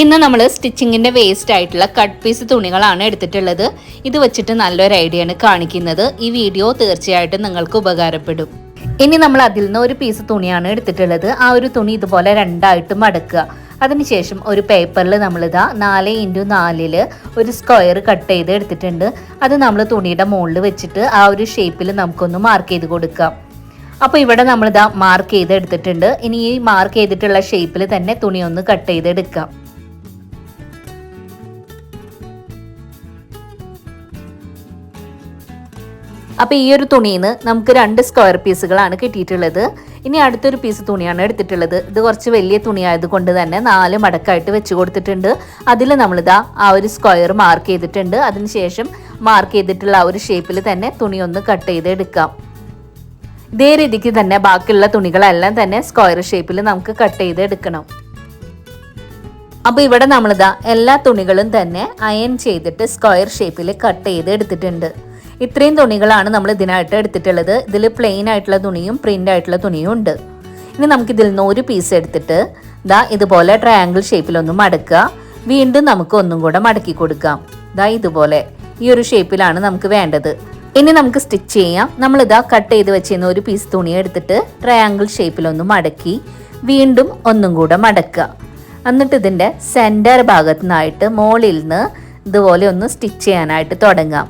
ഇന്ന് നമ്മൾ സ്റ്റിച്ചിങ്ങിന്റെ വേസ്റ്റ് ആയിട്ടുള്ള കട്ട് പീസ് തുണികളാണ് എടുത്തിട്ടുള്ളത്. ഇത് വെച്ചിട്ട് നല്ലൊരു ഐഡിയ ആണ് കാണിക്കുന്നത്. ഈ വീഡിയോ തീർച്ചയായിട്ടും നിങ്ങൾക്ക് ഉപകാരപ്പെടും. ഇനി നമ്മൾ അതിൽ നിന്ന് ഒരു പീസ് തുണിയാണ് എടുത്തിട്ടുള്ളത്. ആ ഒരു തുണി ഇതുപോലെ രണ്ടായിട്ട് മടക്കുക. അതിനുശേഷം ഒരു പേപ്പറിൽ നമ്മളിതാ നാല് ഇന്റു നാലിൽ ഒരു സ്ക്വയർ കട്ട് ചെയ്ത് എടുത്തിട്ടുണ്ട്. അത് നമ്മൾ തുണിയുടെ മുകളിൽ വെച്ചിട്ട് ആ ഒരു ഷേപ്പിൽ നമുക്കൊന്ന് മാർക്ക് ചെയ്ത് കൊടുക്കാം അപ്പോൾ ഇവിടെ നമ്മളിതാ മാർക്ക് ചെയ്ത് എടുത്തിട്ടുണ്ട്. ഇനി ഈ മാർക്ക് ചെയ്തിട്ടുള്ള ഷേപ്പിൽ തന്നെ തുണി ഒന്ന് കട്ട് ചെയ്തെടുക്കാം അപ്പോൾ ഈ ഒരു തുണിയിൽ നിന്ന് നമുക്ക് രണ്ട് സ്ക്വയർ പീസുകളാണ് കിട്ടിയിട്ടുള്ളത്. ഇനി അടുത്തൊരു പീസ് തുണിയാണ് എടുത്തിട്ടുള്ളത്. ഇത് കുറച്ച് വലിയ തുണിയായത് കൊണ്ട് തന്നെ നാല് മടക്കായിട്ട് വെച്ച് കൊടുത്തിട്ടുണ്ട്. അതിൽ നമ്മളിതാ ആ ഒരു സ്ക്വയർ മാർക്ക് ചെയ്തിട്ടുണ്ട്. അതിനുശേഷം മാർക്ക് ചെയ്തിട്ടുള്ള ആ ഒരു ഷേപ്പിൽ തന്നെ തുണി ഒന്ന് കട്ട് ചെയ്ത് എടുക്കാം. ഇതേ രീതിക്ക് തന്നെ ബാക്കിയുള്ള തുണികളെല്ലാം തന്നെ സ്ക്വയർ ഷേപ്പിൽ നമുക്ക് കട്ട് ചെയ്ത് എടുക്കണം. അപ്പോൾ ഇവിടെ നമ്മളിതാ എല്ലാ തുണികളും തന്നെ അയൺ ചെയ്തിട്ട് സ്ക്വയർ ഷേപ്പിൽ കട്ട് ചെയ്ത് എടുത്തിട്ടുണ്ട്. ഇത്രയും തുണികളാണ് നമ്മൾ ഇതിനായിട്ട് എടുത്തിട്ടുള്ളത്. ഇതിൽ പ്ലെയിൻ ആയിട്ടുള്ള തുണിയും പ്രിന്റ് ആയിട്ടുള്ള തുണിയും ഉണ്ട്. ഇനി നമുക്ക് ഇതിൽ നിന്ന് ഒരു പീസ് എടുത്തിട്ട് ദാ ഇതുപോലെ ട്രയാങ്കിൾ ഷേപ്പിലൊന്ന് മടക്കുക. വീണ്ടും നമുക്ക് ഒന്നും കൂടെ മടക്കി കൊടുക്കാം. ദാ ഇതുപോലെ ഈ ഒരു ഷേപ്പിലാണ് നമുക്ക് വേണ്ടത്. ഇനി നമുക്ക് സ്റ്റിച്ച് ചെയ്യാം. നമ്മൾ ഇതാ കട്ട് ചെയ്ത് വെച്ചിരുന്ന ഒരു പീസ് തുണി എടുത്തിട്ട് ട്രയാങ്കിൾ ഷേപ്പിലൊന്ന് മടക്കി വീണ്ടും ഒന്നും കൂടെ മടക്കുക. എന്നിട്ട് ഇതിന്റെ സെന്റർ ഭാഗത്തു നിന്നായിട്ട് മുകളിൽ നിന്ന് ഇതുപോലെ ഒന്ന് സ്റ്റിച്ച് ചെയ്യാനായിട്ട് തുടങ്ങാം.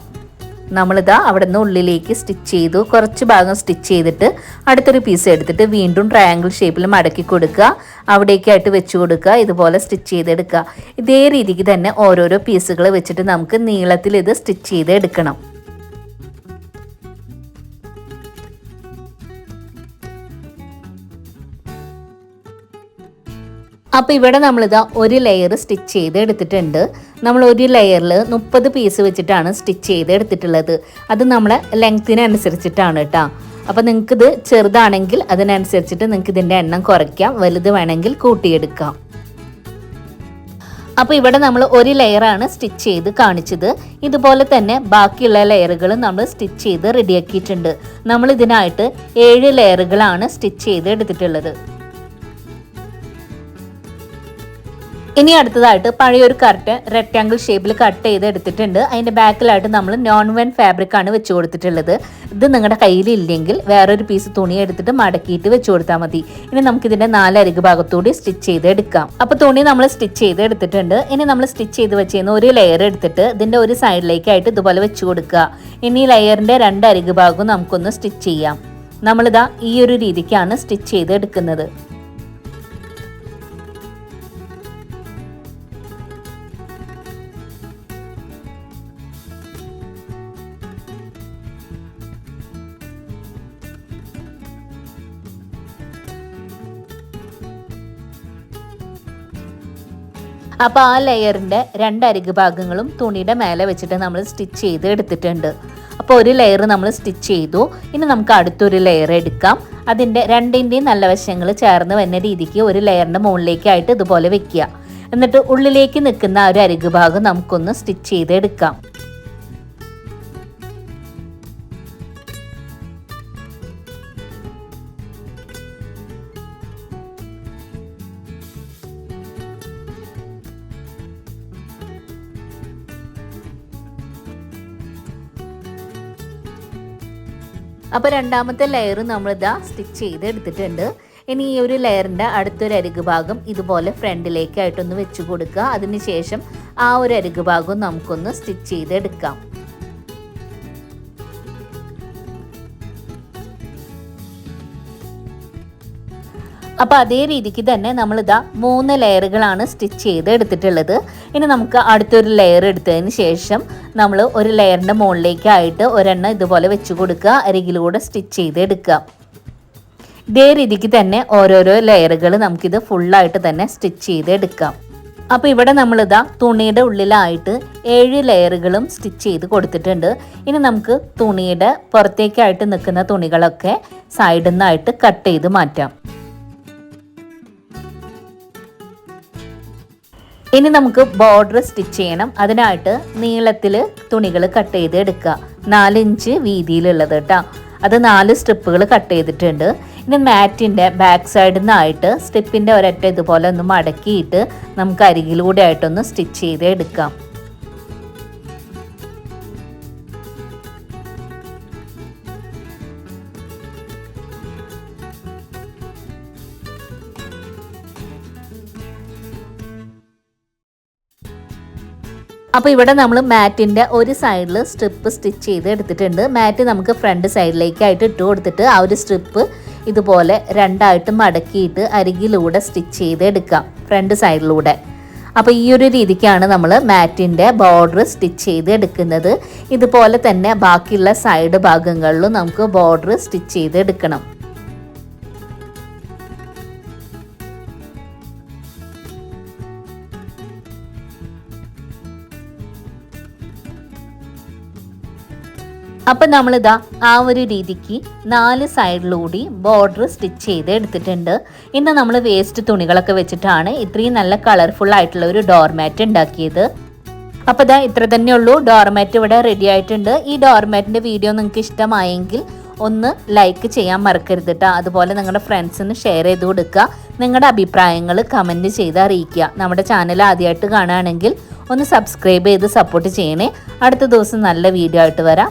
നമ്മളിതാ അവിടെ നിന്ന് ഉള്ളിലേക്ക് സ്റ്റിച്ച് ചെയ്തു. കുറച്ച് ഭാഗം സ്റ്റിച്ച് ചെയ്തിട്ട് അടുത്തൊരു പീസ് എടുത്തിട്ട് വീണ്ടും ട്രയാങ്കിൾ ഷേപ്പിൽ മടക്കി കൊടുക്കുക. അവിടേക്കായിട്ട് വെച്ച് കൊടുക്കുക. ഇതുപോലെ സ്റ്റിച്ച് ചെയ്തെടുക്കുക. ഇതേ രീതിക്ക് തന്നെ ഓരോരോ പീസുകൾ വെച്ചിട്ട് നമുക്ക് നീളത്തിൽ ഇത് സ്റ്റിച്ച് ചെയ്ത് എടുക്കണം അപ്പോൾ ഇവിടെ നമ്മളിതാ ഒരു ലെയർ സ്റ്റിച്ച് ചെയ്ത് എടുത്തിട്ടുണ്ട് നമ്മൾ ഒരു ലെയറിൽ മുപ്പത് പീസ് വെച്ചിട്ടാണ് സ്റ്റിച്ച് ചെയ്ത് എടുത്തിട്ടുള്ളത് അത് നമ്മളെ ലെങ്ത്തിനനുസരിച്ചിട്ടാണ് കേട്ടോ. അപ്പോൾ നിങ്ങൾക്കിത് ചെറുതാണെങ്കിൽ അതിനനുസരിച്ചിട്ട് നിങ്ങൾക്ക് ഇതിന്റെ എണ്ണം കുറയ്ക്കാം. വലുത് വേണമെങ്കിൽ കൂട്ടിയെടുക്കാം. അപ്പോൾ ഇവിടെ നമ്മൾ ഒരു ലെയറാണ് സ്റ്റിച്ച് ചെയ്ത് കാണിച്ചത്. ഇതുപോലെ തന്നെ ബാക്കിയുള്ള ലെയറുകളും നമ്മൾ സ്റ്റിച്ച് ചെയ്ത് റെഡിയാക്കിയിട്ടുണ്ട് നമ്മൾ ഇതിനായിട്ട് ഏഴ് ലെയറുകളാണ് സ്റ്റിച്ച് ചെയ്ത് എടുത്തിട്ടുള്ളത് ഇനി അടുത്തതായിട്ട് പഴയൊരു കർട്ടൻ റെക്റ്റാങ്കിൾ ഷേപ്പിൽ കട്ട് ചെയ്ത് എടുത്തിട്ടുണ്ട്. അതിന്റെ ബാക്കിലായിട്ട് നമ്മൾ നോൺ വെൻ ഫാബ്രിക് ആണ് വെച്ച് കൊടുത്തിട്ടുള്ളത്. ഇത് നിങ്ങളുടെ കയ്യിലില്ലെങ്കിൽ വേറൊരു പീസ് തുണി എടുത്തിട്ട് മടക്കിയിട്ട് വെച്ച് കൊടുത്താൽ മതി. ഇനി നമുക്ക് ഇതിന്റെ നാലരിക് ഭാഗത്തൂടി സ്റ്റിച്ച് ചെയ്ത് എടുക്കാം. അപ്പോൾ തുണി നമ്മൾ സ്റ്റിച്ച് ചെയ്ത് എടുത്തിട്ടുണ്ട്. ഇനി നമ്മൾ സ്റ്റിച്ച് ചെയ്ത് വെച്ചിരുന്ന ഒരു ലെയർ എടുത്തിട്ട് ഇതിന്റെ ഒരു സൈഡിലേക്കായിട്ട് ഇതുപോലെ വെച്ച് കൊടുക്കുക. ഇനി ലെയറിന്റെ രണ്ട് അരിക് ഭാഗവും നമുക്കൊന്ന് സ്റ്റിച്ച് ചെയ്യാം. നമ്മളിതാ ഈ ഒരു രീതിക്കാണ് സ്റ്റിച്ച് ചെയ്ത് എടുക്കുന്നത്. അപ്പോൾ ആ ലെയറിന്റെ രണ്ട് അരിക് ഭാഗങ്ങളും തുണിയുടെ മേലെ വെച്ചിട്ട് നമ്മൾ സ്റ്റിച്ച് ചെയ്ത് എടുത്തിട്ടുണ്ട്. അപ്പോൾ ഒരു ലെയർ നമ്മൾ സ്റ്റിച്ച് ചെയ്തു. ഇനി നമുക്ക് അടുത്തൊരു ലെയർ എടുക്കാം. അതിന്റെ രണ്ടിന്റെയും നല്ല വശങ്ങൾ ചേർന്ന് വരുന്ന രീതിക്ക് ഒരു ലെയറിന്റെ മുകളിലേക്കായിട്ട് ഇതുപോലെ വെക്കുക. എന്നിട്ട് ഉള്ളിലേക്ക് നിൽക്കുന്ന ആ ഒരു അരിക് ഭാഗം നമുക്കൊന്ന് സ്റ്റിച്ച് ചെയ്ത് അപ്പോൾ രണ്ടാമത്തെ ലെയർ നമ്മളിതാ സ്റ്റിച്ച് ചെയ്ത് എടുത്തിട്ടുണ്ട് ഇനി ഈ ഒരു ലെയറിന്റെ അടുത്തൊരു അരിക് ഭാഗം ഇതുപോലെ ഫ്രണ്ടിലേക്കായിട്ടൊന്ന് വെച്ച് കൊടുക്കുക. അതിനുശേഷം ആ ഒരു അരിക് ഭാഗം നമുക്കൊന്ന് സ്റ്റിച്ച് ചെയ്ത് അപ്പോൾ അതേ രീതിക്ക് തന്നെ നമ്മളിതാ മൂന്ന് ലെയറുകളാണ് സ്റ്റിച്ച് ചെയ്ത് എടുത്തിട്ടുള്ളത്. ഇനി നമുക്ക് അടുത്തൊരു ലെയർ എടുത്തതിന് ശേഷം നമ്മൾ ഒരു ലെയറിന്റെ മുകളിലേക്കായിട്ട് ഒരെണ്ണം ഇതുപോലെ വെച്ച് കൊടുക്കുക അരികിലൂടെ സ്റ്റിച്ച് ചെയ്ത് എടുക്കുക. ഇതേ രീതിക്ക് തന്നെ ഓരോരോ ലെയറുകൾ നമുക്കിത് ഫുള്ളായിട്ട് തന്നെ സ്റ്റിച്ച് ചെയ്ത് എടുക്കാം. അപ്പോൾ ഇവിടെ നമ്മളിതാ തുണിയുടെ ഉള്ളിലായിട്ട് ഏഴ് ലെയറുകളും സ്റ്റിച്ച് ചെയ്ത് കൊടുത്തിട്ടുണ്ട്. ഇനി നമുക്ക് തുണിയുടെ പുറത്തേക്കായിട്ട് നിൽക്കുന്ന തുണികളൊക്കെ സൈഡിൽ നിന്നായിട്ട് കട്ട് ചെയ്ത് മാറ്റാം. ഇനി നമുക്ക് ബോർഡർ സ്റ്റിച്ച് ചെയ്യണം. അതിനായിട്ട് നീളത്തിൽ തുണികൾ കട്ട് ചെയ്ത് എടുക്കുക നാലിഞ്ച് വീതിയിലുള്ളത് കേട്ടോ അത് നാല് സ്ട്രിപ്പുകൾ കട്ട് ചെയ്തിട്ടുണ്ട്. ഇനി മാറ്റിന്റെ ബാക്ക് സൈഡിൽ നിന്നായിട്ട് സ്റ്റിപ്പിന്റെ ഒരറ്റ ഇതുപോലെ ഒന്ന് മടക്കിയിട്ട് നമുക്ക് അരികിലൂടെ ആയിട്ടൊന്ന് സ്റ്റിച്ച് ചെയ്ത് എടുക്കാം അപ്പോൾ ഇവിടെ നമ്മൾ മാറ്റിന്റെ ഒരു സൈഡിൽ സ്ട്രിപ്പ് സ്റ്റിച്ച് ചെയ്ത് എടുത്തിട്ടുണ്ട്. മാറ്റ് നമുക്ക് ഫ്രണ്ട് സൈഡിലേക്കായിട്ട് ഇട്ട് കൊടുത്തിട്ട് ആ ഒരു സ്ട്രിപ്പ് ഇതുപോലെ രണ്ടായിട്ട് മടക്കിയിട്ട് അരികിലൂടെ സ്റ്റിച്ച് ചെയ്ത് എടുക്കാം ഫ്രണ്ട് സൈഡിലൂടെ അപ്പോൾ ഈ ഒരു രീതിക്കാണ് നമ്മൾ മാറ്റിന്റെ ബോർഡർ സ്റ്റിച്ച് ചെയ്ത് എടുക്കുന്നത്. ഇതുപോലെ തന്നെ ബാക്കിയുള്ള സൈഡ് ഭാഗങ്ങളിലും നമുക്ക് ബോർഡർ സ്റ്റിച്ച് ചെയ്ത് എടുക്കണം. അപ്പം നമ്മളിതാ ആ ഒരു രീതിക്ക് നാല് സൈഡിലൂടി ബോർഡർ സ്റ്റിച്ച് ചെയ്ത് എടുത്തിട്ടുണ്ട്. ഇന്ന് നമ്മൾ വേസ്റ്റ് തുണികളൊക്കെ വെച്ചിട്ടാണ് ഇത്രയും നല്ല കളർഫുൾ ആയിട്ടുള്ള ഒരു ഡോർമാറ്റ് ഉണ്ടാക്കിയത്. അപ്പോൾ ഇതാ ഇത്ര തന്നെയുള്ളൂ ഡോർമാറ്റ് ഇവിടെ റെഡി ആയിട്ടുണ്ട്. ഈ ഡോർമാറ്റിന്റെ വീഡിയോ നിങ്ങൾക്ക് ഇഷ്ടമായെങ്കിൽ ഒന്ന് ലൈക്ക് ചെയ്യാൻ മറക്കരുത് കേട്ടോ അതുപോലെ നിങ്ങളുടെ ഫ്രണ്ട്സിന് ഷെയർ ചെയ്ത് കൊടുക്കുക. നിങ്ങളുടെ അഭിപ്രായങ്ങൾ കമന്റ് ചെയ്ത് അറിയിക്കുക. നമ്മുടെ ചാനൽ ആദ്യമായിട്ട് കാണുകയാണെങ്കിൽ ഒന്ന് സബ്സ്ക്രൈബ് ചെയ്ത് സപ്പോർട്ട് ചെയ്യണേ. അടുത്ത ദിവസം നല്ല വീഡിയോ ആയിട്ട് വരാം.